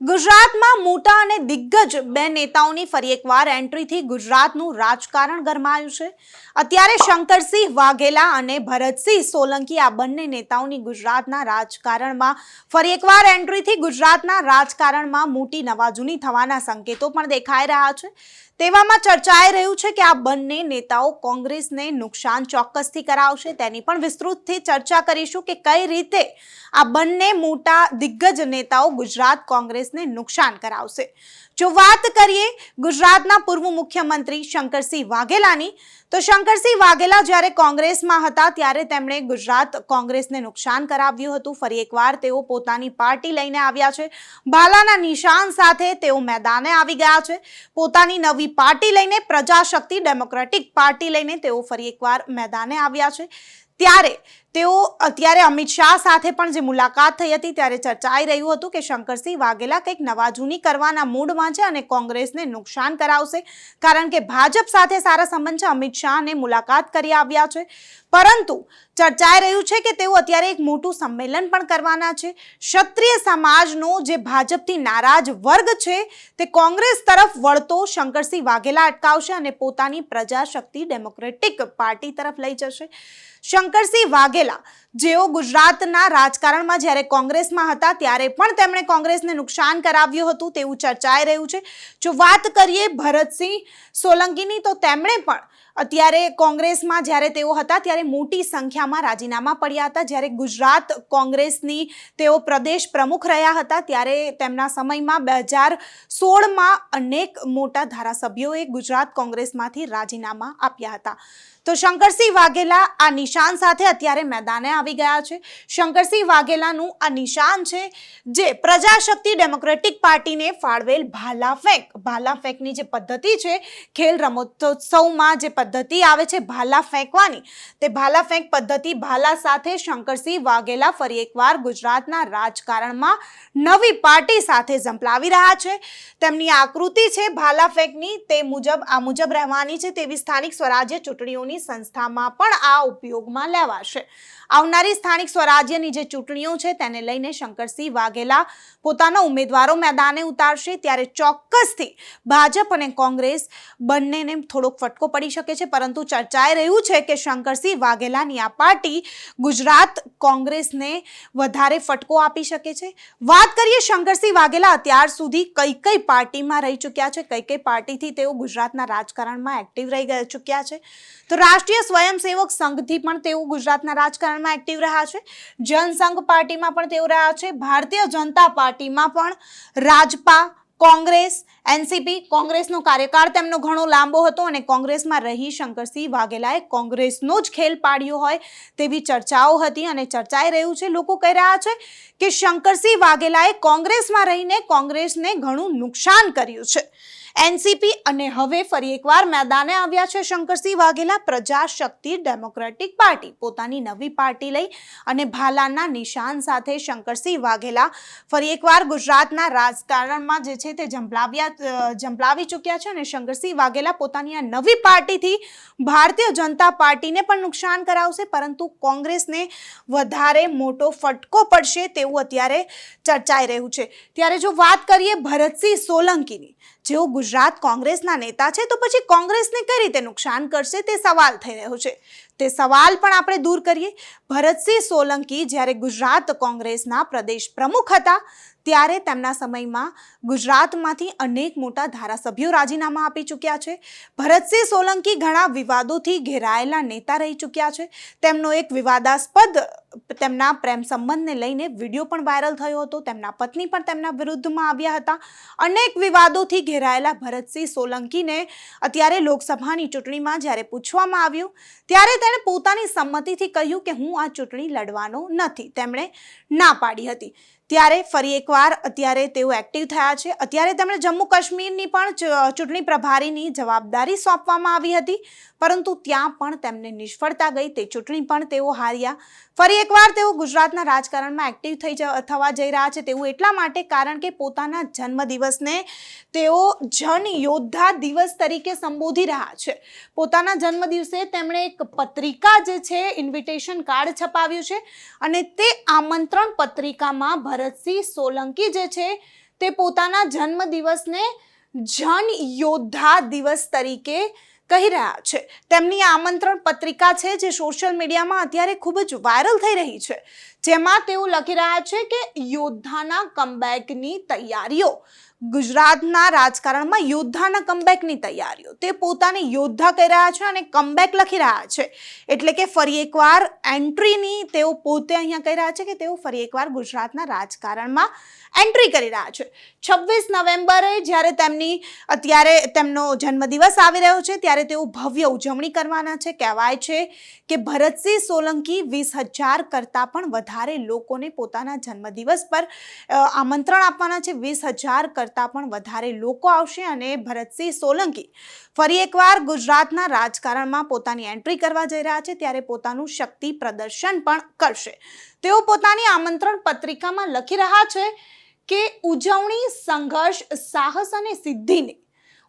ગુજરાતમાં મોટા અને દિગ્ગજ બે નેતાઓની ફરી એકવાર એન્ટ્રીથી ગુજરાતનું રાજકારણ ગરમાયું છે. અત્યારે શંકરસિંહ વાઘેલા અને ભરતસિંહ સોલંકી આ બંને નેતાઓની ગુજરાતના રાજકારણમાં ફરી એકવાર એન્ટ્રીથી ગુજરાતના રાજકારણમાં મોટી નવાજૂની થવાના સંકેતો પણ દેખાઈ રહ્યા છે. તેવામાં ચર્ચાઈ રહ્યું છે કે આ બંને નેતાઓ કોંગ્રેસને નુકસાન ચોક્કસથી કરાવશે. તેની પણ વિસ્તૃતથી ચર્ચા કરીશું કે કઈ રીતે આ બંને મોટા દિગ્ગજ નેતાઓ ગુજરાત કોંગ્રેસને નુકસાન કરાવશે. જો વાત કરીએ ગુજરાતના પૂર્વ મુખ્યમંત્રી શંકરસિંહ વાઘેલાની, તો શંકરસિંહ વાઘેલા જ્યારે કોંગ્રેસમાં હતા ત્યારે તેમણે ગુજરાત કોંગ્રેસને નુકસાન કરાવ્યું હતું. ફરી એકવાર તેઓ પોતાની પાર્ટી લઈને આવ્યા છે. ભાલાના નિશાન સાથે તેઓ મેદાને આવી ગયા છે. પોતાની નવી પાર્ટી લઈને પ્રજાશક્તિ, ડેમોક્રેટિક પાર્ટી લઈને તેઓ ફરી એકવાર મેદાને આવ્યા છે. ત્યારે તેઓ અત્યારે અમિત શાહ સાથે પણ જે મુલાકાત થઈ હતી ત્યારે ચર્ચાઈ રહ્યું હતું કે શંકરસિંહ વાઘેલા કંઈક નવાજૂની કરવાના મૂડમાં છે અને કોંગ્રેસને નુકસાન કરાવશે. કારણ કે ભાજપ સાથે સારા સંબંધ છે, અમિત શાહને મુલાકાત કરી આવ્યા છે. પરંતુ ચર્ચાઈ રહ્યું છે કે તેઓ અત્યારે એક મોટું સંમેલન પણ કરવાના છે. ક્ષત્રિય સમાજનો જે ભાજપથી નારાજ વર્ગ છે, તે કોંગ્રેસ તરફ વળતો શંકરસિંહ વાઘેલા અટકાવશે અને પોતાની પ્રજાશક્તિ ડેમોક્રેટિક પાર્ટી તરફ લઈ જશે. શંકરસિંહ વાઘેલા જેઓ ગુજરાતના રાજકારણમાં જ્યારે કોંગ્રેસમાં હતા, ત્યારે પણ તેમણે કોંગ્રેસને નુકસાન કરાવ્યું હતું તેવું ચર્ચાઈ રહ્યું છે. જો વાત કરીએ ભરતસિંહ સોલંકીની, તો તેમણે પણ અત્યારે કોંગ્રેસમાં જ્યારે તેઓ હતા, ત્યારે મોટી સંખ્યામાં રાજીનામા પડ્યા હતા. જ્યારે ગુજરાત કોંગ્રેસની તેઓ પ્રદેશ પ્રમુખ રહ્યા હતા, ત્યારે તેમના સમયમાં બે હજાર સોળમાં અનેક મોટા ધારાસભ્યોએ ગુજરાત કોંગ્રેસમાંથી રાજીનામા આપ્યા હતા. તો શંકરસિંહ વાઘેલા આ નિશાન સાથે અત્યારે મેદાને આવી ગયા છે. શંકરસિંહ વાઘેલાનું આ નિશાન છે જે પ્રજાશક્તિ ડેમોક્રેટિક પાર્ટીને ફાળવેલ ભાલા ફેંક ભાલા ફેંકની જે પદ્ધતિ છે, ખેલ રમતોત્સવમાં જે પદ્ધતિ આવે છે ભાલા ફેંકવાની તે ભાલા ફેંક પદ્ધતિ ભાલા સાથે શંકરસિંહ વાઘેલા ફરી એકવાર ગુજરાતના રાજકારણમાં નવી પાર્ટી સાથે ઝંપલાવી રહ્યા છે. તેમની આકૃતિ છે ભાલા ફેંકની તે મુજબ, આ મુજબ રહેવાની છે તેવી સ્થાનિક સ્વરાજ્ય ચૂંટણીઓની સંસ્થામાં પણ આ ઉપયોગમાં લેવાશે. આવનારી સ્થાનિક સ્વરાજ્યની જે ચૂંટણીઓ છે તેને લઈને શંકરસિંહ વાઘેલા પોતાના ઉમેદવારો મેદાને ઉતારશે ત્યારે ચોક્કસથી ભાજપ અને કોંગ્રેસ બંનેને થોડોક ફટકો પડી શકે છે. પરંતુ ચર્ચાઈ રહ્યું છે કે શંકરસિંહ વાઘેલાની આ પાર્ટી ગુજરાત કોંગ્રેસને વધારે ફટકો આપી શકે છે. વાત કરીએ શંકરસિંહ વાઘેલા અત્યાર સુધી કઈ કઈ પાર્ટીમાં રહી ચૂક્યા છે? કઈ કઈ પાર્ટીથી તેઓ ગુજરાતના રાજકારણમાં એક્ટિવ રહી ચૂક્યા છે? તો રાષ્ટ્રીય સ્વયંસેવક સંઘથી પણ તેઓ ગુજરાતના રાજકારણમાં એક્ટિવ રહ્યા છે. જનસંઘ પાર્ટીમાં પણ તેઓ રહ્યા છે. ભારતીય જનતા પાર્ટીમાં પણ રાજપા, કોંગ્રેસ, એનસીપી, કોંગ્રેસનો કાર્યકાળ તેમનો ઘણો લાંબો હતો અને કોંગ્રેસમાં રહી શંકરસિંહ વાઘેલાએ કોંગ્રેસનો જ ખેલ પાડ્યો હોય તેવી ચર્ચાઓ હતી અને ચર્ચાઈ રહ્યું છે. લોકો કહી રહ્યા છે કે શંકરસિંહ વાઘેલાએ કોંગ્રેસમાં રહીને કોંગ્રેસને ઘણું નુકસાન કર્યું છે. એનસીપી અને હવે ફરી એકવાર મેદાને આવ્યા છે શંકરસિંહ વાઘેલા પ્રજાશક્તિ ડેમોક્રેટિક પાર્ટી. પોતાની નવી પાર્ટી લઈ અને ભાલાના નિશાન સાથે શંકરસિંહ વાઘેલા ફરી એકવાર ગુજરાતના રાજકારણમાં જે છે તે ઝંપલાવ્યા ઝંપલાવી ચૂક્યા છે અને શંકરસિંહ વાઘેલા પોતાની આ નવી પાર્ટીથી ભારતીય જનતા પાર્ટીને પણ નુકસાન કરાવશે, પરંતુ કોંગ્રેસને વધારે મોટો ફટકો પડશે તેવું અત્યારે ચર્ચાઈ રહ્યું છે. ત્યારે જો વાત કરીએ ભરતસિંહ સોલંકીની, જેઓ ગુજરાત કોંગ્રેસના નેતા છે, તો પછી કોંગ્રેસને કઈ રીતે નુકસાન કરશે તે સવાલ થઈ રહ્યો છે. તે સવાલ પણ આપણે દૂર કરીએ. ભરતસિંહ સોલંકી જ્યારે ગુજરાત કોંગ્રેસના પ્રદેશ પ્રમુખ હતા, ત્યારે તેમના સમયમાં ગુજરાતમાંથી અનેક મોટા ધારાસભ્યો રાજીનામા આપી ચૂક્યા છે. ભરતસિંહ સોલંકી ઘણા વિવાદોથી ઘેરાયેલા નેતા રહી ચૂક્યા છે. તેમનો એક વિવાદાસ્પદ તેમના પ્રેમ સંબંધને લઈને વીડિયો પણ વાયરલ થયો હતો. તેમના પત્ની પણ તેમના વિરુદ્ધમાં આવ્યા હતા. અનેક વિવાદોથી ઘેરાયેલા ભરતસિંહ સોલંકીને અત્યારે લોકસભાની ચૂંટણીમાં જ્યારે પૂછવામાં આવ્યું, ત્યારે તેણે પોતાની સંમતિથી કહ્યું કે હું આ ચૂંટણી લડવાનો નથી. તેમણે ના પાડી હતી. ત્યારે ફરી એકવાર અત્યારે તેઓ એક્ટિવ થયા છે. અત્યારે તેમણે જમ્મુ કાશ્મીરની પણ ચૂંટણી પ્રભારીની જવાબદારી સોંપવામાં આવી હતી. પરંતુ ત્યાં પણ તેમને નિષ્ફળતા ગઈ. તે ચૂંટણી પણ તેઓ હાર્યા ફરી એકવાર તેઓ ગુજરાતના રાજકારણમાં એક્ટિવ થઈ થવા જઈ રહ્યા છે. તેવું એટલા માટે કારણ કે પોતાના જન્મદિવસને તેઓ જન યોદ્ધા દિવસ તરીકે સંબોધી રહ્યા છે. પોતાના જન્મદિવસે તેમણે એક પત્રિકા જે છે ઇન્વિટેશન કાર્ડ છપાવ્યું છે અને તે આમંત્રણ પત્રિકામાં ભરતસિંહ સોલંકી જે છે, તે પોતાના જન્મદિવસને જન યોદ્ધા દિવસ તરીકે કહી રહ્યા છે. તેમની આમંત્રણ પત્રિકા છે જે સોશિયલ મીડિયામાં અત્યારે ખૂબ જ વાયરલ થઈ રહી છે. જેમાં તેઓ લખી રહ્યા છે કે યોદ્ધાના કમબેકની તૈયારીઓ. ગુજરાતના રાજકારણમાં યોદ્ધાના કમબેકની તૈયારીઓ. તે પોતાને યોદ્ધા કહી રહ્યા છે અને કમબેક લખી રહ્યા છે. એટલે કે ફરી એકવાર એન્ટ્રીની તેઓ પોતે અહીંયા કહી રહ્યા છે કે તેઓ ફરી એકવાર ગુજરાતના રાજકારણમાં એન્ટ્રી કરી રહ્યા છે. છવ્વીસ નવેમ્બરે જ્યારે તેમની, અત્યારે તેમનો જન્મદિવસ આવી રહ્યો છે, ત્યારે તેઓ ભવ્ય ઉજવણી કરવાના છે. કહેવાય છે કે ભરતસિંહ સોલંકી વીસ હજાર કરતાં પણ વધારે લોકોને પોતાના જન્મદિવસ પર આમંત્રણ આપવાના છે. વીસ હજાર કરતાં પણ વધારે લોકો આવશે અને ભરતસિંહ સોલંકી ફરી એકવાર ગુજરાતના રાજકારણમાં પોતાની એન્ટ્રી કરવા જઈ રહ્યા છે. ત્યારે પોતાનું શક્તિ પ્રદર્શન પણ કરશે. તેઓ પોતાની આમંત્રણ પત્રિકામાં લખી રહ્યા છે કે ઉજવણી, સંઘર્ષ, સાહસ અને સિદ્ધિની.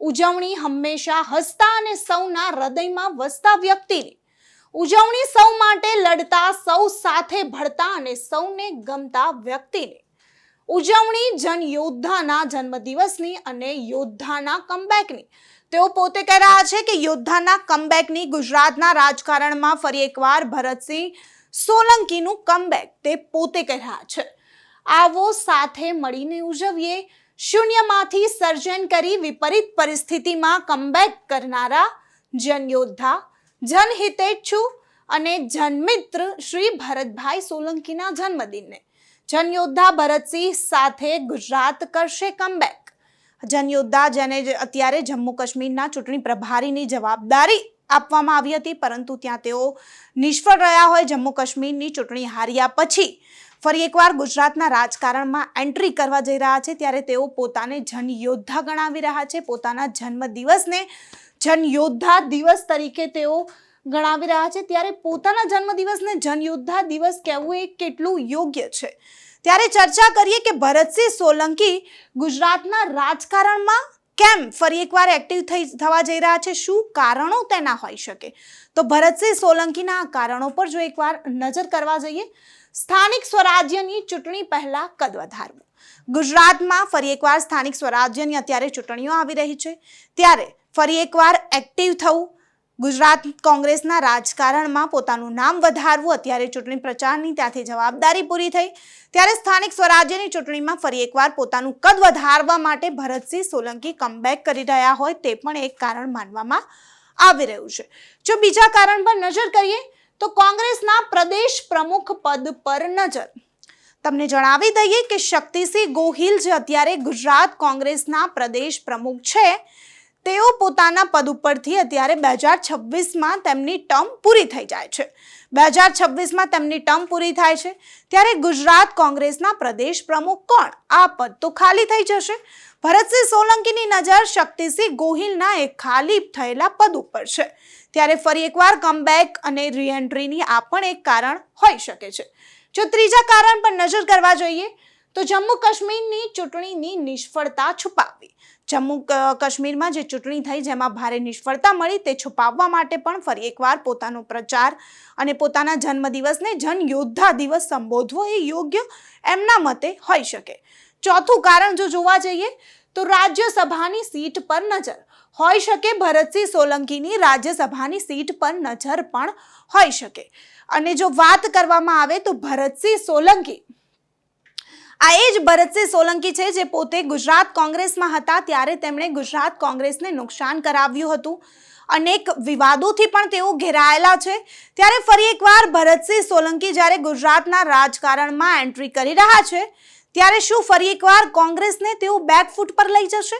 ઉજવણી હંમેશા હસતા અને સૌના હૃદયમાં વસતા વ્યક્તિની. ઉજવણી સૌ માટે લડતા, સૌ સાથે ભળતા અને સૌને ગમતા વ્યક્તિને. ઉજવણી જન યોદ્ધાના જન્મદિવસની અને યોદ્ધાના કમબેકની તેઓ પોતે કહી રહ્યા છે કે યોદ્ધાના કમબેકની ગુજરાતના રાજકારણમાં ફરી એકવાર ભરતસિંહ સોલંકીનું કમબેક તે પોતે કહી રહ્યા છે. આવો સાથે મળીને ઉજવીએ. શૂન્યમાંથી સર્જન કરી વિપરીત પરિસ્થિતિમાં કમબેક કરનારા જનયોદ્ધા. જનહિતેચ્છુ અને જનમિત્ર શ્રી ભરતભાઈ સોલંકીના જન્મદિનને. જનયોદ્ધા ભરતસિંહ સાથે ગુજરાત કરશે કમબેક જનયોદ્ધા જેને અત્યારે જમ્મુ કાશ્મીરના ચૂંટણી પ્રભારીની જવાબદારી આપવામાં આવી હતી, પરંતુ ત્યાં તેઓ નિષ્ફળ રહ્યા હોય જમ્મુ કાશ્મીરની ચૂંટણી હાર્યા પછી ફરી એકવાર ગુજરાતના રાજકારણમાં એન્ટ્રી કરવા જઈ રહ્યા છે, ત્યારે તેઓ પોતાને જનયોદ્ધા ગણાવી રહ્યા છે. પોતાના જન્મદિવસને જનયોદ્ધા દિવસ તરીકે તેઓ ગણાવી રહ્યા છે. ત્યારે પોતાના જન્મદિવસને જનયોદ્ધા દિવસ કહેવું એ કેટલું યોગ્ય છે? ત્યારે ચર્ચા કરીએ કે ભરતસિંહ સોલંકી ગુજરાતના રાજકારણમાં કેમ ફરી એકવાર એક્ટિવ થઈ થવા જઈ રહ્યા છે? શું કારણો તેના હોઈ શકે? તો ભરતસિંહ સોલંકીના આ કારણો પર જો એકવાર નજર કરવા જઈએ સ્થાનિક સ્વરાજ્યની ચૂંટણી પહેલા કદ વધારવું. ગુજરાતમાં ફરી એકવાર સ્થાનિક સ્વરાજ્યની અત્યારે ચૂંટણીઓ આવી રહી છે. ત્યારે ફરી એકવાર એક્ટિવ થવું, ગુજરાત કોંગ્રેસના રાજકારણમાં પોતાનું નામ વધારવું, અત્યારે ચૂંટણી પ્રચારની ત્યાંથી જવાબદારી પૂરી થઈ. ત્યારે સ્થાનિક સ્વરાજ્યની ચૂંટણીમાં ફરી એકવાર પોતાનું કદ વધારવા માટે ભરતસિંહ સોલંકી કમબેક કરી રહ્યા હોય તે પણ એક કારણ માનવામાં આવી રહ્યું છે. જો બીજા કારણ પર નજર કરીએ તો કોંગ્રેસના પ્રદેશ પ્રમુખ પદ પર નજર. તમને જણાવી દઈએ કે શક્તિસિંહ ગોહિલ જે અત્યારે ગુજરાત કોંગ્રેસના પ્રદેશ પ્રમુખ છે, તેઓ પોતાના પદ ઉપરથી અત્યારે બે હજાર છવ્વીસમાં તેમની ટર્મ પૂરી થઈ જાય છે. બે હજાર છવ્વીસમાં તેમની ટર્મ પૂરી થાય છે. ત્યારે ગુજરાત કોંગ્રેસના પ્રદેશ પ્રમુખ કોણ? આ પદ તો ખાલી થઈ જશે. ભરતસિંહ સોલંકીની નજર શક્તિસિંહ ગોહિલના એક ખાલી થયેલા પદ ઉપર છે. ત્યારે ફરી એકવાર કમબેક અને રીએન્ટ્રીની આ પણ એક કારણ હોઈ શકે છે. જો ત્રીજા કારણ પર નજર કરવા જોઈએ, તો જમ્મુ કાશ્મીરની ચૂંટણીની નિષ્ફળતા છુપાવવી જમ્મુ કાશ્મીરમાં જે ચૂંટણી થઈ, જેમાં ભારે નિષ્ફળતા મળી, તે છુપાવવા માટે પણ ફરી એકવાર પોતાનો પ્રચાર અને પોતાના જન્મદિવસને જન યોદ્ધા દિવસ સંબોધવો એ યોગ્ય એમના મતે હોઈ શકે. ચોથું કારણ જો જોવા જઈએ, તો રાજ્યસભાની સીટ પર નજર. હોઈ શકે ભરતસિંહ સોલંકીની રાજ્યસભાની સીટ પર નજર પણ હોઈ શકે. અને જો વાત કરવામાં આવે તો ભરતસિંહ સોલંકી. આ એ જ ભરતસિંહ સોલંકી છે જે પોતે ગુજરાત કોંગ્રેસમાં હતા, ત્યારે તેમણે ગુજરાત કોંગ્રેસને નુકસાન કરાવ્યું હતું. અનેક વિવાદોથી પણ તેઓ ઘેરાયેલા છે. ત્યારે ફરી એકવાર ભરતસિંહ સોલંકી જ્યારે ગુજરાતના રાજકારણમાં એન્ટ્રી કરી રહ્યા છે ત્યારે શું, ફરી એકવાર કોંગ્રેસને તેઓ બેકફૂટ પર લઈ જશે?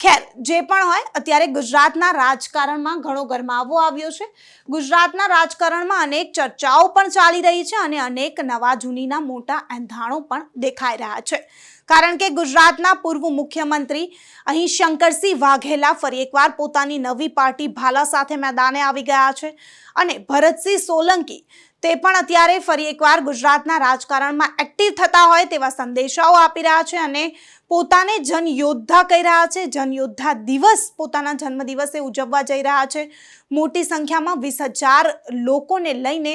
ખેર, જે પણ હોય, અત્યારે ગુજરાતના રાજકારણમાં ઘણો ગરમાવો આવ્યો છે. ગુજરાતના રાજકારણમાં અનેક ચર્ચાઓ પણ ચાલી રહી છે અને અનેક નવા જૂનીના મોટા એંધાણો પણ દેખાઈ રહ્યા છે. કારણ કે ગુજરાતના પૂર્વ મુખ્યમંત્રી અહીં શંકરસિંહ વાઘેલા ફરી એકવાર પોતાની નવી પાર્ટી ભાલા સાથે મેદાને આવી ગયા છે અને ભરતસિંહ સોલંકી તે પણ અત્યારે ફરી એકવાર ગુજરાતના રાજકારણમાં એક્ટિવ થતા હોય તેવા સંદેશાઓ આપી રહ્યા છે અને પોતાને જનયોદ્ધા કહી રહ્યા છે. જન યોદ્ધા દિવસ પોતાના જન્મદિવસે ઉજવવા જઈ રહ્યા છે. મોટી સંખ્યામાં વીસ હજાર લોકોને લઈને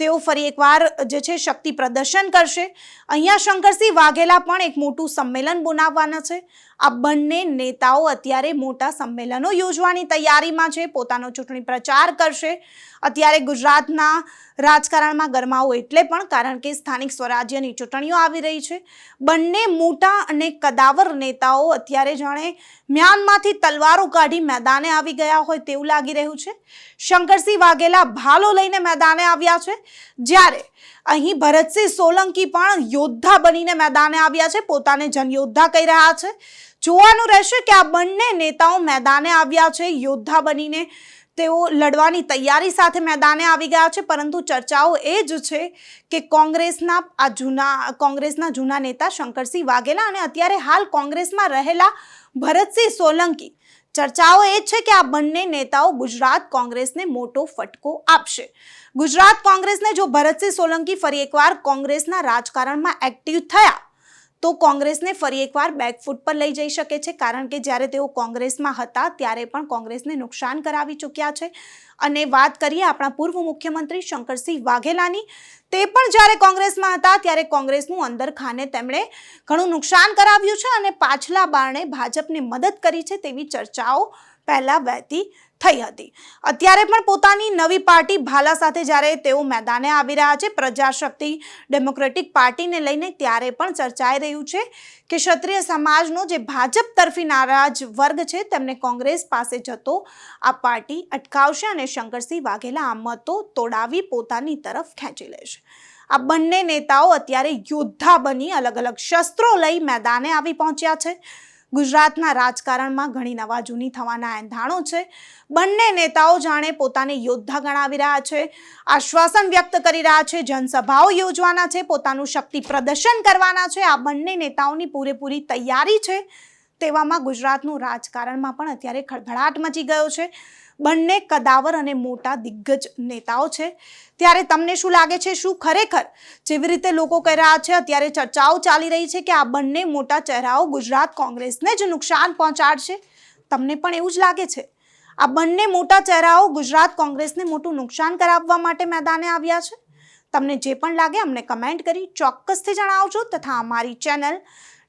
તેઓ ફરી એકવાર જે છે શક્તિ પ્રદર્શન કરશે. અહીંયા શંકરસિંહ વાઘેલા પણ એક મોટું સંમેલન બનાવવાના છે. આ બંને નેતાઓ અત્યારે મોટા સંમેલનો યોજવાની તૈયારીમાં છે. પોતાનો ચૂંટણી પ્રચાર કરશે. અત્યારે ગુજરાતના રાજકારણમાં ગરમાવો એટલે પણ કારણ કે સ્થાનિક સ્વરાજ્યની ચૂંટણીઓ આવી રહી છે. બંને મોટા અને કદાવર નેતાઓ અત્યારે જાણે મ્યાનમાંથી તલવારો કાઢી મેદાને આવી ગયા હોય તેવું લાગી રહ્યું છે. શંકરસિંહ વાઘેલા ભાલો લઈને મેદાને આવ્યા છે. જ્યારે અહીં ભરતસિંહ સોલંકી પણ યોદ્ધા બનીને મેદાને આવ્યા છે. પોતાને જનયોદ્ધા કહી રહ્યા છે. જોવાનું રહેશે કે આ બંને નેતાઓ મેદાને આવ્યા છે, યોદ્ધા બનીને. તેઓ લડવાની તૈયારી સાથે મેદાને આવી ગયા છે, પરંતુ ચર્ચાઓ એ જ છે કે કોંગ્રેસના આ જૂના, કોંગ્રેસના જૂના નેતા શંકરસિંહ વાઘેલા અને અત્યારે હાલ કોંગ્રેસમાં રહેલા ભરતસિંહ સોલંકી. ચર્ચાઓ એ છે કે આ બંને નેતાઓ ગુજરાત કોંગ્રેસને મોટો ફટકો આપશે. ગુજરાત કોંગ્રેસને જો ભરતસિંહ સોલંકી ફરી એકવાર કોંગ્રેસના રાજકારણમાં એક્ટિવ થયા તો કોંગ્રેસને ફરી એકવાર બેકફૂટ પર લઈ જઈ શકે છે, કારણ કે જ્યારે તેઓ કોંગ્રેસમાં હતા, ત્યારે પણ કોંગ્રેસને નુકસાન કરાવી ચૂક્યા છે. અને વાત કરીએ આપણા પૂર્વ મુખ્યમંત્રી શંકરસિંહ વાઘેલાની, તે પણ જ્યારે કોંગ્રેસમાં હતા, ત્યારે કોંગ્રેસનું અંદર ખાને તેમણે ઘણું નુકસાન કરાવ્યું છે અને પાછલા બારણે ભાજપને મદદ કરી છે તેવી ચર્ચાઓ પહેલાં વહેતી થઈ હતી. અત્યારે પણ પોતાની નવી પાર્ટી ભાલા સાથે જ્યારે તેઓ મેદાને આવી રહ્યા છે, પ્રજાશક્તિ ડેમોક્રેટિક પાર્ટીને લઈને ત્યારે પણ ચર્ચાઈ રહ્યું છે કે ક્ષત્રિય સમાજનો જે ભાજપ તરફી નારાજ વર્ગ છે, તેમને કોંગ્રેસ પાસે જતો આ પાર્ટી અટકાવશે અને શંકરસિંહ વાઘેલા આ મતો તોડાવી પોતાની તરફ ખેંચી લેશે. આ બંને નેતાઓ અત્યારે યોદ્ધા બની અલગ અલગ શસ્ત્રો લઈ મેદાને આવી પહોંચ્યા છે. ગુજરાતના રાજકારણમાં ઘણી નવા જૂની થવાના એંધાણો છે. બંને નેતાઓ જાણે પોતાને યોદ્ધા ગણાવી રહ્યા છે. આશ્વાસન વ્યક્ત કરી રહ્યા છે. જનસભાઓ યોજવાના છે. પોતાનું શક્તિ પ્રદર્શન કરવાના છે. આ બંને નેતાઓની પૂરેપૂરી તૈયારી છે. તેવામાં ગુજરાતનું રાજકારણમાં પણ અત્યારે ખળભળાટ મચી ગયો છે. બંને કદાવર અને મોટા દિગ્ગજ નેતાઓ છે. ત્યારે તમને શું લાગે છે? શું ખરેખર જેવી રીતે લોકો કહી રહ્યા છે, અત્યારે ચર્ચાઓ ચાલી રહી છે કે આ બંને મોટા ચહેરાઓ ગુજરાત કોંગ્રેસને જ નુકસાન પહોંચાડશે? તમને પણ એવું જ લાગે છે? આ બંને મોટા ચહેરાઓ ગુજરાત કોંગ્રેસને મોટું નુકસાન કરાવવા માટે મેદાને આવ્યા છે? તમને જે પણ લાગે અમને કમેન્ટ કરી ચોક્કસથી જણાવજો તથા અમારી ચેનલ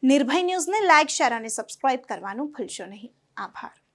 નિર્ભય ન્યૂઝને લાઇક, શેર અને સબસ્ક્રાઇબ કરવાનું ભૂલશો નહીં. આભાર.